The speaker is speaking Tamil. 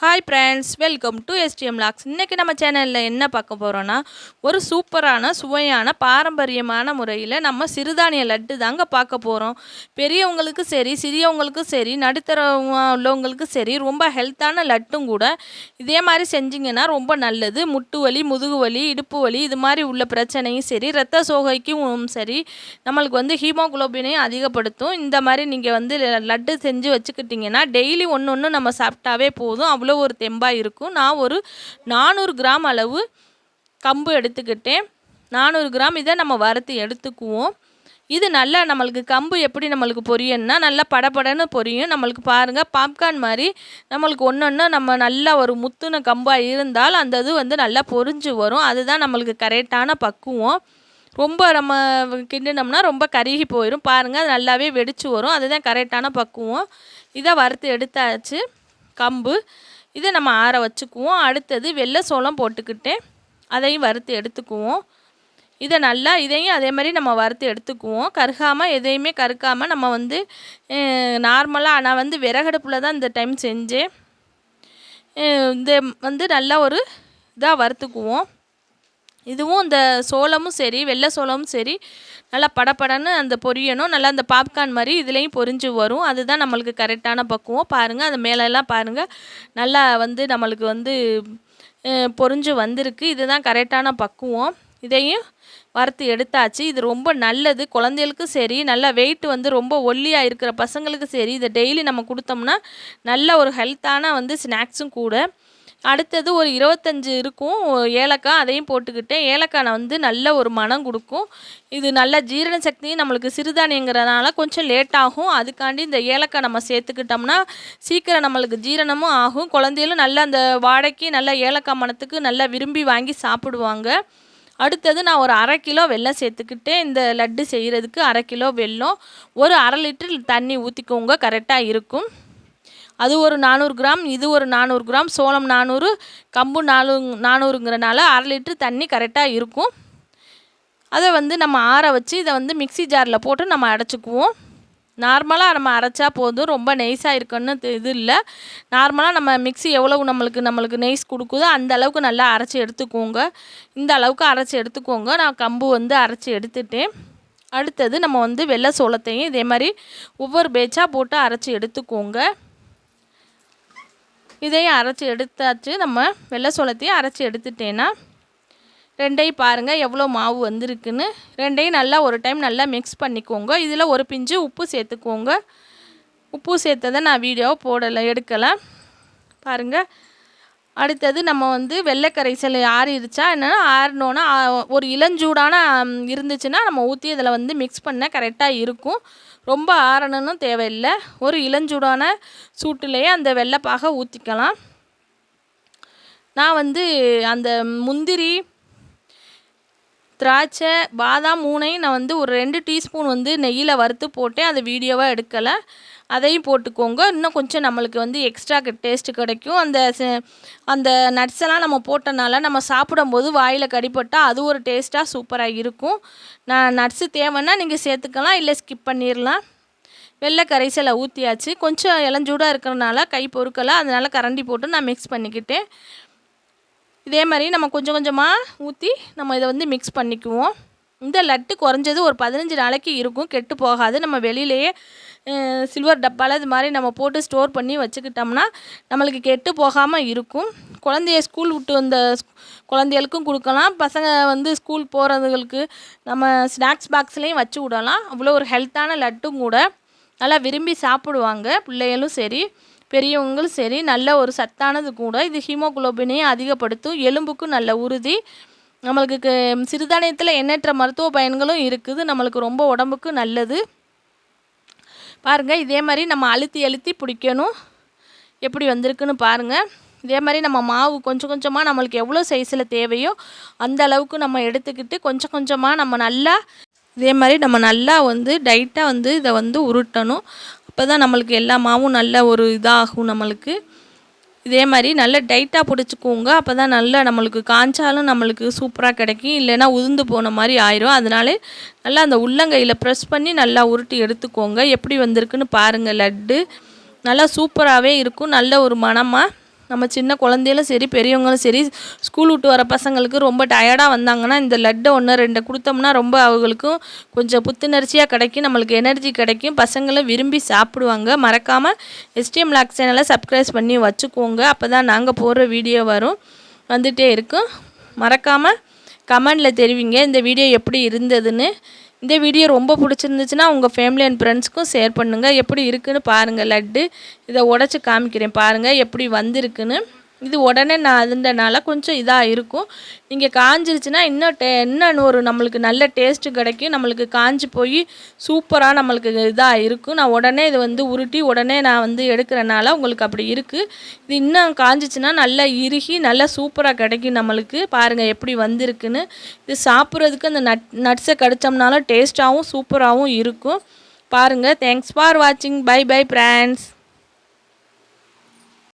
Hi friends welcome to STM logs இன்றைக்கி நம்ம சேனலில் என்ன பார்க்க போகிறோன்னா ஒரு சூப்பரான சுவையான பாரம்பரியமான முறையில் நம்ம சிறுதானிய லட்டு தாங்க பார்க்க போகிறோம் பெரியவங்களுக்கு சரி சிறியவங்களுக்கும் சரி நடுத்தர உள்ளவங்களுக்கு சரி ரொம்ப ஹெல்த்தான லட்டும் கூட இதே மாதிரி செஞ்சிங்கன்னா ரொம்ப நல்லது. முட்டு வலி முதுகு வலி இடுப்பு வலி இது மாதிரி உள்ள பிரச்சனையும் சரி ரத்த சோகைக்கும் சரி நம்மளுக்கு வந்து ஹீமோகுளோபினையும் அதிகப்படுத்தும். இந்த மாதிரி நீங்கள் வந்து லட்டு செஞ்சு வச்சுக்கிட்டிங்கன்னா டெய்லி ஒன்று ஒன்று நம்ம சாப்பிட்டாவே போதும். அவ்வளோ ஒரு தெம்பாக இருக்கும். நான் ஒரு நானூறு கிராம் அளவு கம்பு எடுத்துக்கிட்டேன். நானூறு கிராம் இதை நம்ம வறுத்து எடுத்துக்குவோம். இது நல்லா நம்மளுக்கு கம்பு எப்படி நம்மளுக்கு பொரியன்னா நல்லா படபடன்னு பொரியும். நம்மளுக்கு பாருங்கள் பாப்கார்ன் மாதிரி நம்மளுக்கு ஒன்று ஒன்று நம்ம நல்லா ஒரு முத்துன கம்பாக இருந்தால் அந்த இது வந்து நல்லா பொரிஞ்சு வரும். அதுதான் நம்மளுக்கு கரெக்டான பக்குவம். ரொம்ப நம்ம கிண்டினோம்னா ரொம்ப கருகி போயிடும் பாருங்கள் அது நல்லாவே வெடிச்சு வரும். அதுதான் கரெக்டான பக்குவம். இதை வறுத்து எடுத்தாச்சு. கம்பு இதை நம்ம ஆற வச்சுக்குவோம். அடுத்தது வெள்ளை சோளம் போட்டுக்கிட்டேன் அதையும் வறுத்து எடுத்துக்குவோம். இதை நல்லா இதையும் அதே மாதிரி நம்ம வறுத்து எடுத்துக்குவோம். கருகாமல் எதையுமே கருக்காமல் நம்ம வந்து நார்மலாக நான் வந்து விறகடுப்பில் தான் இந்த டைம் செஞ்சேன். இந்த வந்து நல்லா ஒரு இதாக வறுத்துக்குவோம். இதுவும் இந்த சோளமும் சரி வெள்ளை சோளமும் சரி நல்லா படப்படன்னு அந்த பொரியணும். நல்லா அந்த பாப்கார்ன் மாதிரி இதுலேயும் பொரிஞ்சு வரும். அதுதான் நம்மளுக்கு கரெக்டான பக்குவம். பாருங்கள் அந்த மேலெல்லாம் பாருங்கள் நல்லா வந்து நம்மளுக்கு வந்து பொரிஞ்சு வந்திருக்கு. இதுதான் கரெக்டான பக்குவம். இதையும் வறுத்து எடுத்தாச்சு. இது ரொம்ப நல்லது. குழந்தைகளுக்கும் சரி நல்லா வெயிட் வந்து ரொம்ப ஒல்லியாக இருக்கிற பசங்களுக்கும் சரி இதை டெய்லி நம்ம கொடுத்தோம்னா நல்ல ஒரு ஹெல்த்தான வந்து ஸ்நாக்ஸும் கூட. அடுத்தது ஒரு இருபத்தஞ்சி இருக்கும் ஏலக்காய் அதையும் போட்டுக்கிட்டேன். ஏலக்காய் வந்து நல்ல ஒரு மனம் கொடுக்கும். இது நல்ல ஜீரண சக்தியும் நம்மளுக்கு சிறுதானியங்கிறதுனால கொஞ்சம் லேட் ஆகும். அதுக்காண்டி இந்த ஏலக்காய் நம்ம சேர்த்துக்கிட்டோம்னா சீக்கிரம் நம்மளுக்கு ஜீரணமும் ஆகும். குழந்தைகளும் நல்லா அந்த வாடைக்கு நல்ல ஏலக்காய் மனத்துக்கு நல்லா விரும்பி வாங்கி சாப்பிடுவாங்க. அடுத்தது நான் ஒரு அரை கிலோ வெல்லம் சேர்த்துக்கிட்டேன். இந்த லட்டு செய்கிறதுக்கு அரை கிலோ வெல்லம். ஒரு அரை லிட்டர் தண்ணி ஊற்றிக்கோங்க கரெக்டாக இருக்கும். அது ஒரு நானூறு கிராம் இது ஒரு நானூறு கிராம் சோளம் நானூறு கம்பு நானூ நானூறுங்கிறனால அரை லிட்ரு தண்ணி கரெக்டாக இருக்கும். அதை வந்து நம்ம ஆற வச்சு இதை வந்து மிக்சி ஜாரில் போட்டு நம்ம அடைச்சிக்குவோம். நார்மலாக நம்ம அரைச்சா போதும் ரொம்ப நெய்ஸாக இருக்குன்னு இது இல்லை. நார்மலாக நம்ம மிக்சி எவ்வளவு நம்மளுக்கு நம்மளுக்கு நெய்ஸ் கொடுக்குதோ அந்த அளவுக்கு நல்லா அரைச்சி எடுத்துக்கோங்க. இந்த அளவுக்கு அரைச்சி எடுத்துக்கோங்க. நான் கம்பு வந்து அரைச்சி எடுத்துட்டேன். அடுத்தது நம்ம வந்து வெள்ளை சோளத்தையும் இதே மாதிரி ஒவ்வொரு பேச்சாக போட்டு அரைச்சி எடுத்துக்கோங்க. இதையும் அரைச்சி எடுத்தாச்சு. நம்ம வெள்ளை சோளத்தையும் அரைச்சி எடுத்துட்டேன்னா ரெண்டையும் பாருங்கள் எவ்வளோ மாவு வந்திருக்குன்னு. ரெண்டையும் நல்லா ஒரு டைம் நல்லா மிக்ஸ் பண்ணிக்கோங்க. இதில் ஒரு பிஞ்சு உப்பு சேர்த்துக்கோங்க. உப்பு சேர்த்ததை நான் வீடியோவை போடலை எடுக்கலை பாருங்கள் அடுத்தது நம்ம வந்து வெள்ளை கரைசல் ஆறிடுச்சா? என்னென்னா ஆறினோன்னா ஒரு இளஞ்சூடான இருந்துச்சுன்னா நம்ம ஊற்றி இதில் வந்து மிக்ஸ் பண்ண கரெக்டாக இருக்கும். ரொம்ப ஆறணும்னு தேவையில்லை. ஒரு இளஞ்சூடான சூட்டுலேயே அந்த வெள்ளைப்பாக ஊற்றிக்கலாம் நான் வந்து அந்த முந்திரி திராட்சை பாதாம் மூணையும் நான் வந்து ஒரு ரெண்டு டீஸ்பூன் வந்து நெய்யில் வறுத்து போட்டேன். அதை வீடியோவாக எடுக்கலை. அதையும் போட்டுக்கோங்க. இன்னும் கொஞ்சம் நம்மளுக்கு வந்து எக்ஸ்ட்ரா டேஸ்ட்டு கிடைக்கும். அந்த அந்த நட்ஸ் எல்லாம் நம்ம போட்டனால நம்ம சாப்பிடும்போது வாயில் கடிப்பட்டால் அது ஒரு டேஸ்ட்டாக சூப்பராக இருக்கும். நான் நட்ஸு தேவைன்னா நீங்கள் சேர்த்துக்கலாம். இல்லை ஸ்கிப் பண்ணிடலாம் வெள்ளை கரைசலை ஊற்றியாச்சு கொஞ்சம் இளஞ்சூடாக இருக்கிறனால கை பொறுக்கலை. அதனால் கரண்டி போட்டு நான் மிக்ஸ் பண்ணிக்கிட்டேன். இதே மாதிரி நம்ம கொஞ்சம் கொஞ்சமாக ஊற்றி நம்ம இதை வந்து மிக்ஸ் பண்ணிக்குவோம். இந்த லட்டு குறைஞ்சது ஒரு பதினஞ்சு நாளைக்கு இருக்கும். கெட்டு போகாது. நம்ம வெளியிலேயே சில்வர் டப்பாவில் இது மாதிரி நம்ம போட்டு ஸ்டோர் பண்ணி வச்சுக்கிட்டோம்னா நம்மளுக்கு கெட்டு போகாமல் இருக்கும். குழந்தைய ஸ்கூல் விட்டு வந்த குழந்தைகளுக்கும் கொடுக்கலாம். பசங்க வந்து ஸ்கூல் போகிறவங்களுக்கு நம்ம ஸ்நாக்ஸ் பாக்ஸ்லேயும் வச்சு விடலாம். அவ்வளோ ஒரு ஹெல்த்தான லட்டும் கூட நல்லா விரும்பி சாப்பிடுவாங்க. பிள்ளைகளும் சரி. பெரியவங்களும் சரி நல்ல ஒரு சத்தானது கூட இது ஹீமோகுளோபினையும் அதிகப்படுத்தும் எலும்புக்கும் நல்ல உறுதி. நம்மளுக்கு சிறுதானியத்தில் எண்ணற்ற மருத்துவ பயன்களும் இருக்குது நம்மளுக்கு ரொம்ப உடம்புக்கு நல்லது. பாருங்கள் இதே மாதிரி நம்ம அழுத்தி அழுத்தி பிடிக்கணும். எப்படி வந்திருக்குன்னு பாருங்கள் இதே மாதிரி நம்ம மாவு கொஞ்சம் கொஞ்சமாக நம்மளுக்கு எவ்வளோ சைஸில் தேவையோ அந்த அளவுக்கு நம்ம எடுத்துக்கிட்டு கொஞ்சம் கொஞ்சமாக நம்ம நல்லா இதே மாதிரி நம்ம நல்லா வந்து டைட்டாக வந்து இதை வந்து உருட்டணும். அப்போ தான் நம்மளுக்கு எல்லா மாவும் நல்ல ஒரு இதாகும் நம்மளுக்கு. இதே மாதிரி நல்ல டைட்டாக பிடிச்சிக்கோங்க. அப்போ தான் நல்லா நம்மளுக்கு காய்ச்சாலும் நம்மளுக்கு சூப்பராக கிடைக்கும். இல்லைன்னா உதிர்ந்து போன மாதிரி ஆயிரும். அதனால நல்லா அந்த உள்ளங்கையில் ப்ரெஸ் பண்ணி நல்லா உருட்டி எடுத்துக்கோங்க. எப்படி வந்திருக்குன்னு பாருங்கள் லட்டு. நல்லா சூப்பராகவே இருக்கும். நல்ல ஒரு மனமாக நம்ம சின்ன குழந்தையிலும் சரி பெரியவங்களும் சரி ஸ்கூல் விட்டு வர பசங்களுக்கு ரொம்ப டயர்டாக வந்தாங்கன்னா இந்த லட்டை ஒன்று ரெண்டு கொடுத்தோம்னா ரொம்ப அவங்களுக்கும் கொஞ்சம் புத்துணர்ச்சியாக கிடைக்கும் நம்மளுக்கு எனர்ஜி கிடைக்கும். பசங்களும் விரும்பி சாப்பிடுவாங்க. மறக்காமல் எஸ்டிஎம் லாக் சேனலை சப்ஸ்கிரைப் பண்ணி வச்சுக்கோங்க. அப்போ தான் நாங்கள் போடுற வீடியோ வரும். வந்துகிட்டே இருக்கும். மறக்காமல் கமெண்டில் தெரிவிங்க இந்த வீடியோ எப்படி இருந்ததுன்னு. இந்த வீடியோ ரொம்ப பிடிச்சிருந்துச்சுன்னா உங்கள் ஃபேமிலி அண்ட் ஃப்ரெண்ட்ஸ்க்கும் ஷேர் பண்ணுங்கள் எப்படி இருக்குதுன்னு பாருங்கள் லட்டு. இதை உடச்சி காமிக்கிறேன் பாருங்கள் எப்படி வந்திருக்குன்னு. இது உடனே நான் அதுன்றனால கொஞ்சம் இதாக இருக்கும். நீங்கள் காஞ்சிருச்சுன்னா இன்னும் டே இன்னும் ஒரு நம்மளுக்கு நல்ல டேஸ்ட்டு கிடைக்கும். நம்மளுக்கு காஞ்சி போய் சூப்பராக நம்மளுக்கு இதாக இருக்கும். நான் உடனே இது வந்து உருட்டி உடனே நான் வந்து எடுக்கிறனால உங்களுக்கு அப்படி இருக்குது இது இன்னும் காஞ்சிச்சுன்னா நல்லா இறுகி நல்லா சூப்பராக கிடைக்கும் நம்மளுக்கு. பாருங்கள் எப்படி வந்திருக்குன்னு. இது சாப்பிட்றதுக்கு அந்த நட் நட்ஸை கடிச்சோம்னாலும் டேஸ்ட்டாகவும் சூப்பராகவும் இருக்கும். பாருங்கள் தேங்க்ஸ் ஃபார் வாட்சிங் பை பை ஃப்ரெண்ட்ஸ்